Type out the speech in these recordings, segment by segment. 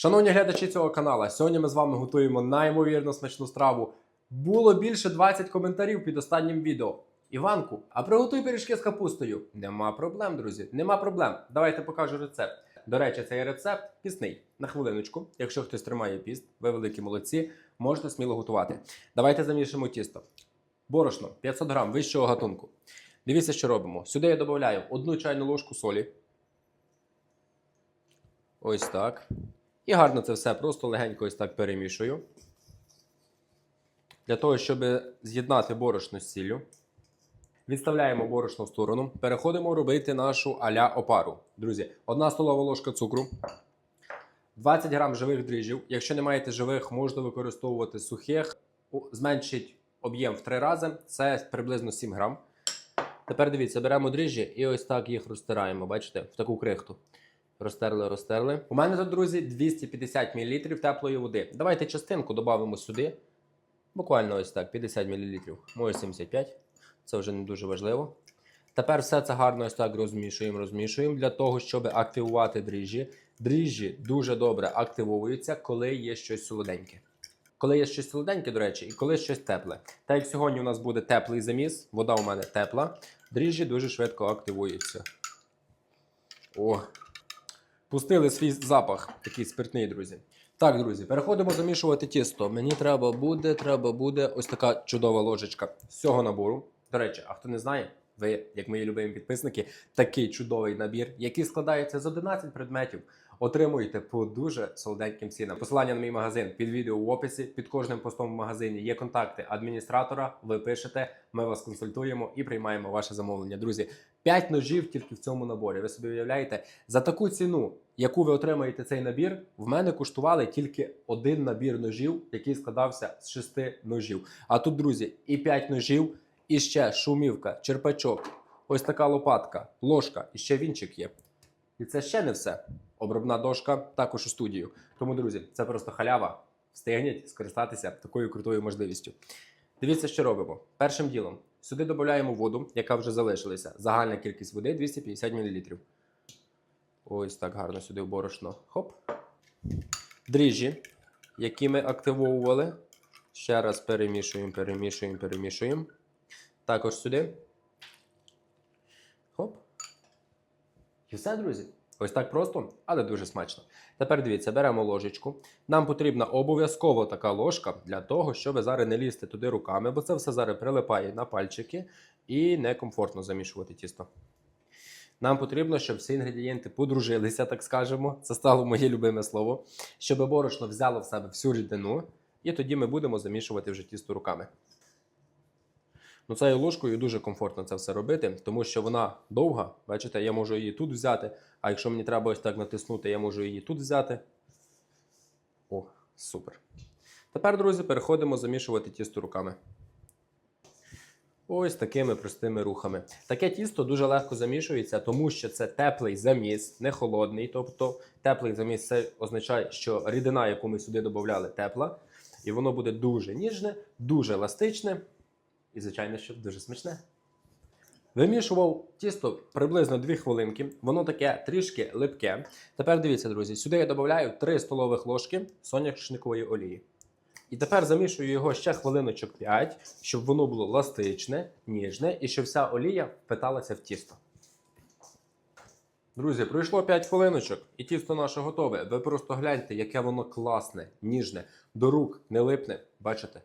Шановні глядачі цього каналу, сьогодні ми з вами готуємо неймовірно смачну страву. Було більше 20 коментарів під останнім відео. Іванку, а приготуй пиріжки з капустою. Нема проблем, друзі. Нема проблем. Давайте покажу рецепт. До речі, цей рецепт пісний. На хвилиночку. Якщо хтось тримає піст, ви великі молодці, можете сміло готувати. Давайте замішаємо тісто. Борошно 500 грам вищого гатунку. Дивіться, що робимо. Сюди я додаю одну чайну ложку солі. Ось так. І гарно це все просто легенько ось так перемішую. Для того, щоб з'єднати борошно з сіллю. Відставляємо борошно в сторону. Переходимо робити нашу аля опару. Друзі, одна столова ложка цукру, 20 грам живих дріжджів. Якщо не маєте живих, можна використовувати сухих. Зменшить об'єм в 3 рази. Це приблизно 7 грам. Тепер дивіться, беремо дріжджі і ось так їх розтираємо. Бачите, в таку крихту. Розтерли, розтерли. У мене тут, друзі, 250 мл теплої води. Давайте частинку додамо сюди. Буквально ось так, 50 мл, може 75. Це вже не дуже важливо. Тепер все це гарно ось так розмішуємо, розмішуємо для того, щоб активувати дріжджі. Дріжджі дуже добре активовуються, коли є щось солоденьке. Коли є щось солоденьке, до речі, і коли щось тепле. Так як сьогодні у нас буде теплий заміс, вода у мене тепла, дріжджі дуже швидко активуються. О, Пустили свій запах, такий спиртний, друзі. Так, друзі, переходимо замішувати тісто. Мені треба буде, треба буде ось така чудова ложечка з цього набору. До речі, а хто не знає, ви, як мої любимі підписники, такий чудовий набір, який складається з 11 предметів. Отримуєте по дуже солоденьким цінам. Посилання на мій магазин під відео в описі. Під кожним постом в магазині є контакти адміністратора. Ви пишете, ми вас консультуємо і приймаємо ваше замовлення. Друзі, 5 ножів тільки в цьому наборі. Ви собі уявляєте, за таку ціну, яку ви отримаєте цей набір, в мене коштували тільки один набір ножів, який складався з 6 ножів. А тут, друзі, і 5 ножів, і ще шумівка, черпачок, ось така лопатка, ложка, і ще вінчик є. І це ще не все. Обробна дошка також у студію. Тому, друзі, це просто халява. Встигніть скористатися такою крутою можливістю. Дивіться, що робимо. Першим ділом сюди додаємо воду, яка вже залишилася. Загальна кількість води 250 мл. Ось так гарно сюди борошно. Хоп. Дріжджі, які ми активовували. Ще раз перемішуємо, перемішуємо, перемішуємо. Також сюди. Хоп. І все, друзі. Ось так просто, але дуже смачно. Тепер дивіться, беремо ложечку. Нам потрібна обов'язково така ложка для того, щоб зараз не лізти туди руками, бо це все зараз прилипає на пальчики і некомфортно замішувати тісто. Нам потрібно, щоб всі інгредієнти подружилися, так скажемо. Це стало моє любиме слово. Щоб борошно взяло в себе всю рідину, і тоді ми будемо замішувати вже тісто руками. Ну, цією ложкою дуже комфортно це все робити, тому що вона довга. Бачите, я можу її тут взяти, а якщо мені треба ось так натиснути, я можу її тут взяти. О, супер. Тепер, друзі, переходимо замішувати тісто руками. Ось такими простими рухами. Таке тісто дуже легко замішується, тому що це теплий заміс, не холодний. Тобто теплий заміс це означає, що рідина, яку ми сюди додавали, тепла, і воно буде дуже ніжне, дуже еластичне і, звичайно, що дуже смачне. Вимішував тісто приблизно 2 хвилинки. Воно таке трішки липке. Тепер дивіться, друзі, сюди я додаю 3 столових ложки соняшникової олії. І тепер замішую його ще хвилиночок 5, щоб воно було ластичне, ніжне і щоб вся олія впиталася в тісто. Друзі, пройшло 5 хвилиночок, і тісто наше готове. Ви просто гляньте, яке воно класне, ніжне, до рук не липне. Бачите?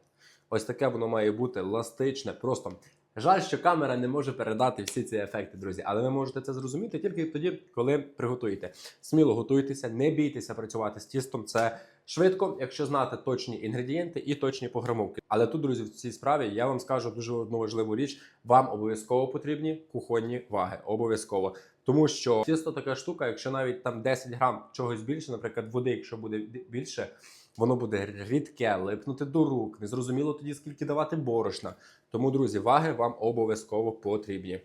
Ось таке воно має бути ластичне. Просто жаль, що камера не може передати всі ці ефекти, друзі. Але ви можете це зрозуміти тільки тоді, коли приготуєте. Сміло готуйтеся, не бійтеся працювати з тістом. Це швидко, якщо знати точні інгредієнти і точні пограмовки. Але тут, друзі, в цій справі я вам скажу дуже одну важливу річ: вам обов'язково потрібні кухонні ваги. Обов'язково. Тому що тісто така штука, якщо навіть там 10 грам чогось більше, наприклад, води, якщо буде більше, воно буде рідке, липнути до рук. Незрозуміло тоді, скільки давати борошна. Тому, друзі, ваги вам обов'язково потрібні.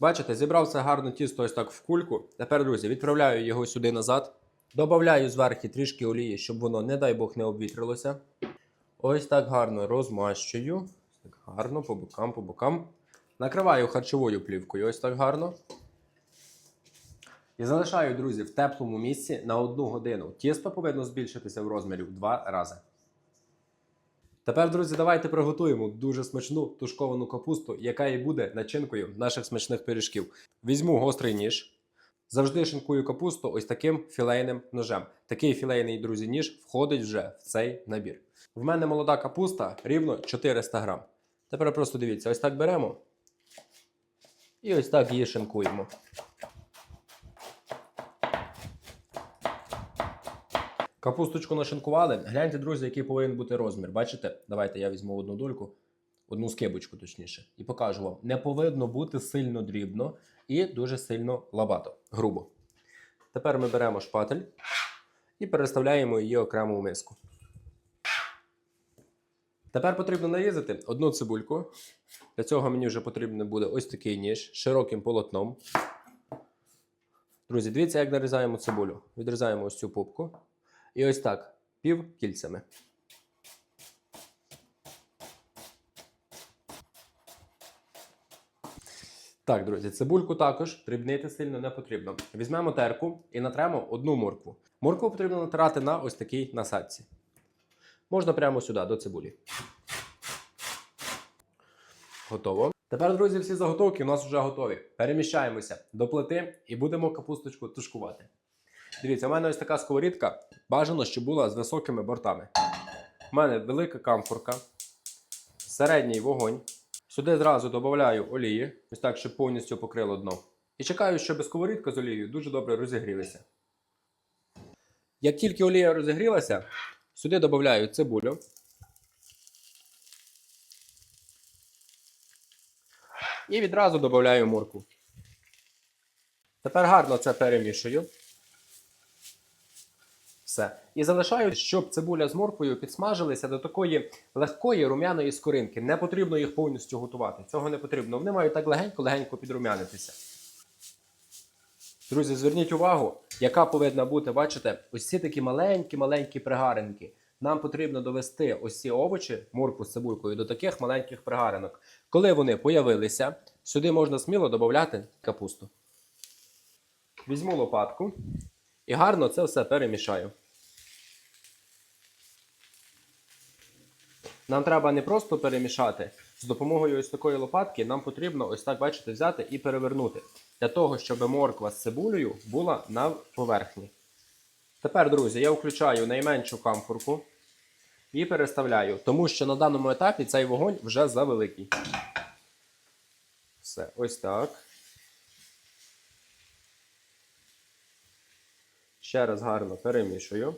Бачите, зібрав це гарно тісто ось так в кульку. Тепер, друзі, відправляю його сюди назад. Добавляю зверху трішки олії, щоб воно, не дай Бог, не обвітрилося. Ось так гарно розмащую. Так гарно, по бокам, по бокам. Накриваю харчовою плівкою, ось так гарно. І залишаю, друзі, в теплому місці на одну годину. Тісто повинно збільшитися в розмірі в два рази. Тепер, друзі, давайте приготуємо дуже смачну тушковану капусту, яка і буде начинкою наших смачних пиріжків. Візьму гострий ніж. Завжди шинкую капусту ось таким філейним ножем. Такий філейний, друзі, ніж входить вже в цей набір. В мене молода капуста рівно 400 грам. Тепер просто дивіться, ось так беремо і ось так її шинкуємо. Капусточку нашинкували. Гляньте, друзі, який повинен бути розмір. Бачите? Давайте я візьму одну дольку, одну скибочку, точніше, і покажу вам. Не повинно бути сильно дрібно і дуже сильно лабато, грубо. Тепер ми беремо шпатель і переставляємо її окремо в миску. Тепер потрібно нарізати одну цибульку. Для цього мені вже потрібен буде ось такий ніж з широким полотном. Друзі, дивіться, як нарізаємо цибулю. Відрізаємо ось цю пупку. І ось так, пів кільцями. Так, друзі, цибульку також дрібнити сильно не потрібно. Візьмемо терку і натремо одну моркву. Моркву потрібно натирати на ось такій насадці. Можна прямо сюди, до цибулі. Готово. Тепер, друзі, всі заготовки у нас вже готові. Переміщаємося до плити і будемо капусточку тушкувати. Дивіться, у мене ось така сковорідка. Бажано, щоб була з високими бортами. У мене велика камфорка, середній вогонь. Сюди зразу додаю олії, ось так, щоб повністю покрило дно. І чекаю, щоб сковорідка з олією дуже добре розігрілися. Як тільки олія розігрілася, сюди додаю цибулю. І відразу додаю морку. Тепер гарно це перемішую. Все. І залишаю, щоб цибуля з морквою підсмажилися до такої легкої рум'яної скоринки. Не потрібно їх повністю готувати. Цього не потрібно. Вони мають так легенько-легенько підрум'янитися. Друзі, зверніть увагу, яка повинна бути, бачите, ось ці такі маленькі-маленькі пригаринки. Нам потрібно довести ось ці овочі, морку з цибулькою, до таких маленьких пригаринок. Коли вони появилися, сюди можна сміло додати капусту. Візьму лопатку і гарно це все перемішаю. Нам треба не просто перемішати. З допомогою ось такої лопатки нам потрібно ось так, бачите, взяти і перевернути. Для того, щоб морква з цибулею була на поверхні. Тепер, друзі, я включаю найменшу камфорку і переставляю, тому що на даному етапі цей вогонь вже завеликий. Все, ось так. Ще раз гарно перемішую.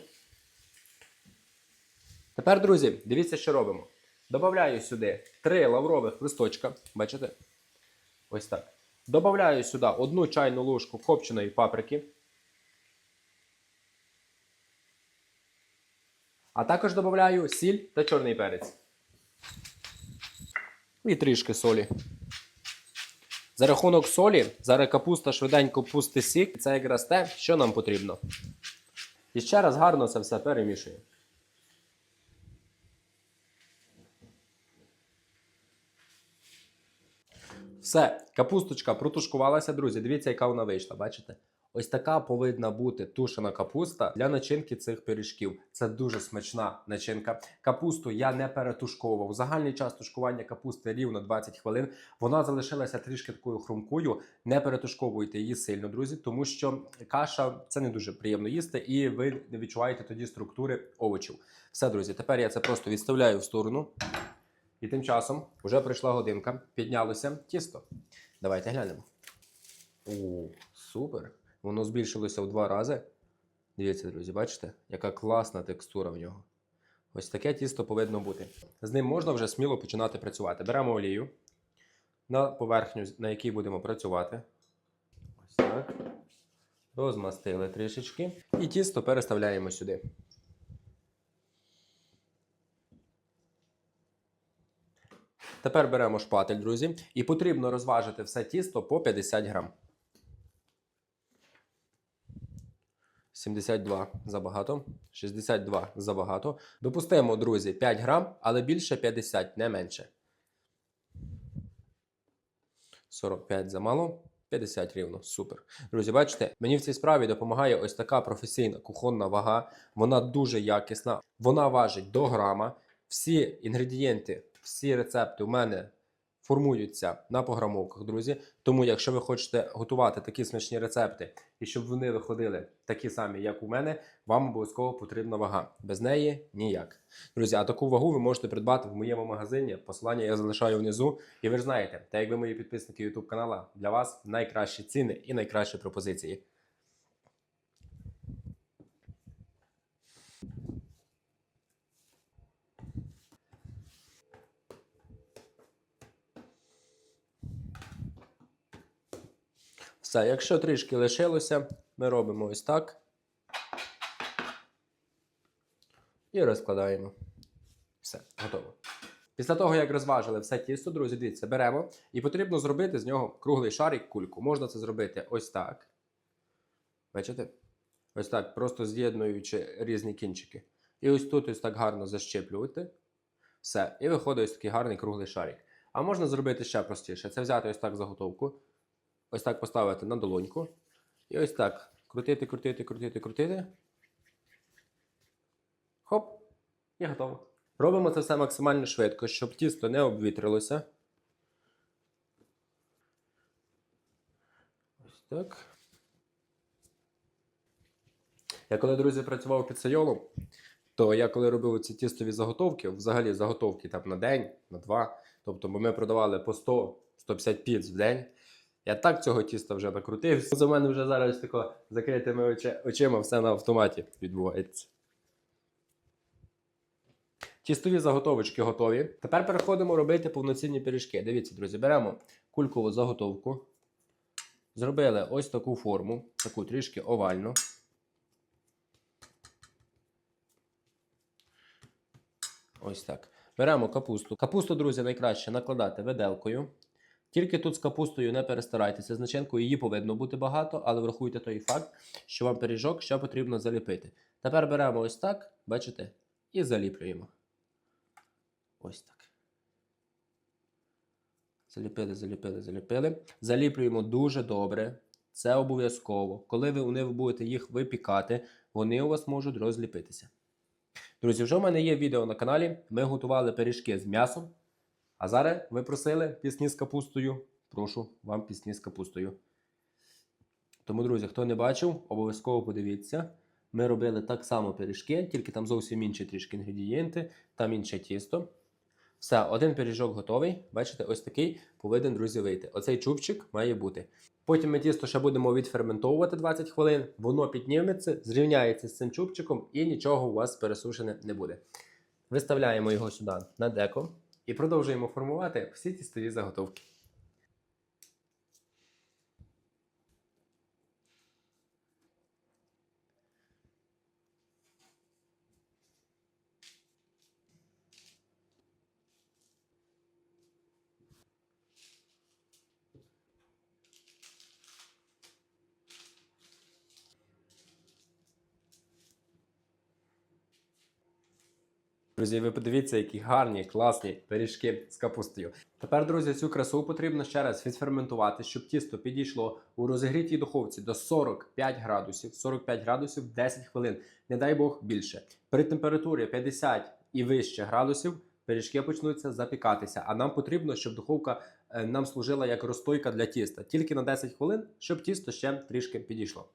Тепер, друзі, дивіться, що робимо. Добавляю сюди 3 лаврових листочка. Бачите? Ось так. Добавляю сюди одну чайну ложку копченої паприки. А також додаю сіль та чорний перець. І трішки солі. За рахунок солі, зараз капуста швиденько пусти сік. Це якраз те, що нам потрібно. І ще раз гарно це все перемішую. Все, капусточка протушкувалася, друзі. Дивіться, яка вона вийшла. Бачите? Ось така повинна бути тушена капуста для начинки цих пиріжків. Це дуже смачна начинка. Капусту я не перетушковував. Загальний час тушкування капусти рівно 20 хвилин. Вона залишилася трішки такою хрумкою. Не перетушковуйте її сильно, друзі, тому що каша це не дуже приємно їсти, і ви не відчуваєте тоді структури овочів. Все, друзі, тепер я це просто відставляю в сторону. І тим часом вже прийшла годинка, піднялося тісто. Давайте глянемо. О, супер! Воно збільшилося в два рази. Дивіться, друзі, бачите, яка класна текстура в нього. Ось таке тісто повинно бути. З ним можна вже сміло починати працювати. Беремо олію на поверхню, на якій будемо працювати. Ось так. Розмастили трішечки. І тісто переставляємо сюди. Тепер беремо шпатель, друзі, і потрібно розважити все тісто по 50 грам. 72 забагато, 62 забагато. Допустимо, друзі, 5 грам, але більше 50, не менше. 45 замало, 50 рівно. Супер. Друзі, бачите, мені в цій справі допомагає ось така професійна кухонна вага. Вона дуже якісна. Вона важить до грама. Всі інгредієнти, всі рецепти у мене формуються на пограмовках, друзі. Тому, якщо ви хочете готувати такі смачні рецепти і щоб вони виходили такі самі, як у мене, вам обов'язково потрібна вага. Без неї ніяк. Друзі, а таку вагу ви можете придбати в моєму магазині. Посилання я залишаю внизу. І ви ж знаєте, так як ви мої підписники YouTube канала, для вас найкращі ціни і найкращі пропозиції. Все, якщо трішки лишилося, ми робимо ось так. І розкладаємо. Все, готово. Після того, як розважили все тісто, друзі, дивіться, беремо і потрібно зробити з нього круглий шарик, кульку. Можна це зробити ось так. Бачите? Ось так, просто з'єднуючи різні кінчики. І ось тут ось так гарно защеплювати. Все. І виходить ось такий гарний круглий шарик. А можна зробити ще простіше. Це взяти ось так заготовку. Ось так поставити на долоньку. І ось так крутити, крутити, крутити, крутити. Хоп, і готово. Робимо це все максимально швидко, щоб тісто не обвітрилося. Ось так. Я коли, друзі, працював під сайолом, то я коли робив ці тістові заготовки, взагалі заготовки там на день, на два. Тобто ми продавали по 100-150 піц в день. Я так цього тіста вже накрутився. За мене вже зараз тако закритими очи- очима все на автоматі відбувається. Тістові заготовочки готові. Тепер переходимо робити повноцінні пиріжки. Дивіться, друзі, беремо кулькову заготовку. Зробили ось таку форму, таку трішки овальну. Ось так. Беремо капусту. Капусту, друзі, найкраще накладати виделкою. Тільки тут з капустою не перестарайтеся. З начинкою її повинно бути багато, але врахуйте той факт, що вам пиріжок ще потрібно заліпити. Тепер беремо ось так, бачите, і заліплюємо. Ось так. Заліпили, заліпили, заліпили. Заліплюємо дуже добре. Це обов'язково. Коли ви вони будете їх випікати, вони у вас можуть розліпитися. Друзі, вже в мене є відео на каналі. Ми готували пиріжки з м'ясом. А зараз ви просили пісні з капустою. Прошу вам пісні з капустою. Тому, друзі, хто не бачив, обов'язково подивіться. Ми робили так само пиріжки, тільки там зовсім інші трішки інгредієнти, там інше тісто. Все, один пиріжок готовий. Бачите, ось такий повинен, друзі, вийти. Оцей чубчик має бути. Потім ми тісто ще будемо відферментовувати 20 хвилин, воно підніметься, зрівняється з цим чубчиком і нічого у вас пересушене не буде. Виставляємо його сюди на деко і продовжуємо формувати всі тістові заготовки. Друзі, ви подивіться, які гарні, класні пиріжки з капустою. Тепер, друзі, цю красу потрібно ще раз відферментувати, щоб тісто підійшло у розігрітій духовці до 45 градусів, 45 градусів 10 хвилин. Не дай Бог більше. При температурі 50 і вище градусів пиріжки почнуться запікатися. А нам потрібно, щоб духовка е, нам служила як розстойка для тіста. Тільки на 10 хвилин, щоб тісто ще трішки підійшло.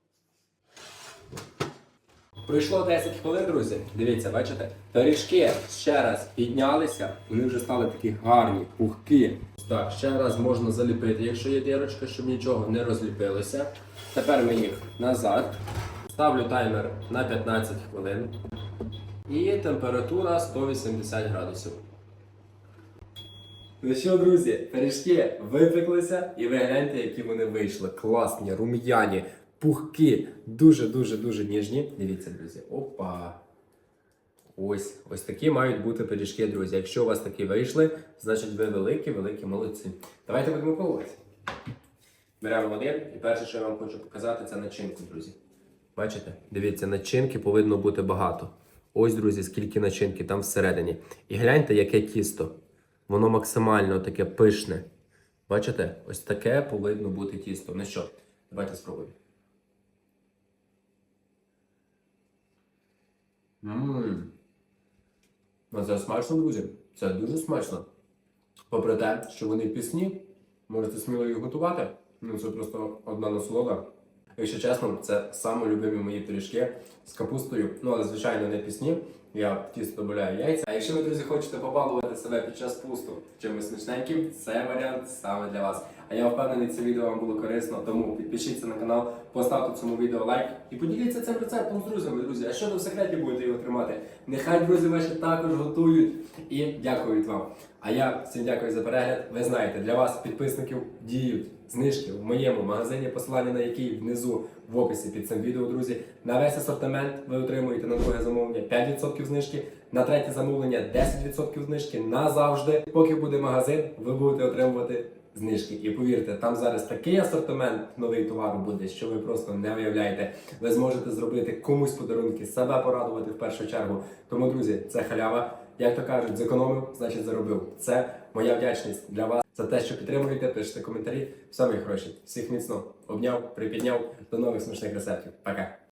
Пройшло 10 хвилин, друзі. Дивіться, бачите? Пиріжки ще раз піднялися, вони вже стали такі гарні, пухкі. Так, ще раз можна заліпити, якщо є дірочка, щоб нічого не розліпилося. Тепер ми їх назад. Ставлю таймер на 15 хвилин. І температура 180 градусів. Ну що, друзі, пиріжки випеклися, і ви гляньте, які вони вийшли. Класні, рум'яні, пухкі, дуже-дуже дуже ніжні. Дивіться, друзі. Опа. Ось, ось такі мають бути пиріжки, друзі. Якщо у вас такі вийшли, значить ви великі, великі молодці. Давайте будемо пробувати. Беремо один, і перше, що я вам хочу показати, це начинку, друзі. Бачите? Дивіться, начинки повинно бути багато. Ось, друзі, скільки начинки там всередині. І гляньте, яке тісто. Воно максимально таке пишне. Бачите, ось таке повинно бути тісто. Ну що, давайте спробуємо. Ммм. Це смачно, друзі. Це дуже смачно. Попри те, що вони пісні, можете сміло їх готувати. Ну, це просто одна насолода. Якщо чесно, це саме любимі мої пиріжки з капустою. Ну, але звичайно не пісні. Я в тісто додаю яйця. А якщо ви, друзі, хочете побалувати себе під час пусту чимось смачненьким, це варіант саме для вас. А я впевнений, це відео вам було корисно, тому підпишіться на канал, поставте цьому відео лайк і поділіться цим рецептом з друзями, друзі. А що ви в секреті будете його тримати? Нехай друзі ваші також готують. І дякують вам. А я всім дякую за перегляд. Ви знаєте, для вас, підписників, діють знижки в моєму магазині, посилання на який внизу в описі під цим відео, друзі. На весь асортимент ви отримуєте на друге замовлення 5% знижки, на третє замовлення 10% знижки назавжди. Поки буде магазин, ви будете отримувати знижки. І повірте, там зараз такий асортимент новий товару буде, що ви просто не уявляєте. Ви зможете зробити комусь подарунки, себе порадувати в першу чергу. Тому, друзі, це халява. Як то кажуть, зекономив, значить заробив. Це моя вдячність для вас за те, що підтримуєте, пишете коментарі. Все, мої хороші. Всіх міцно обняв, припідняв. До нових смачних рецептів. Пока.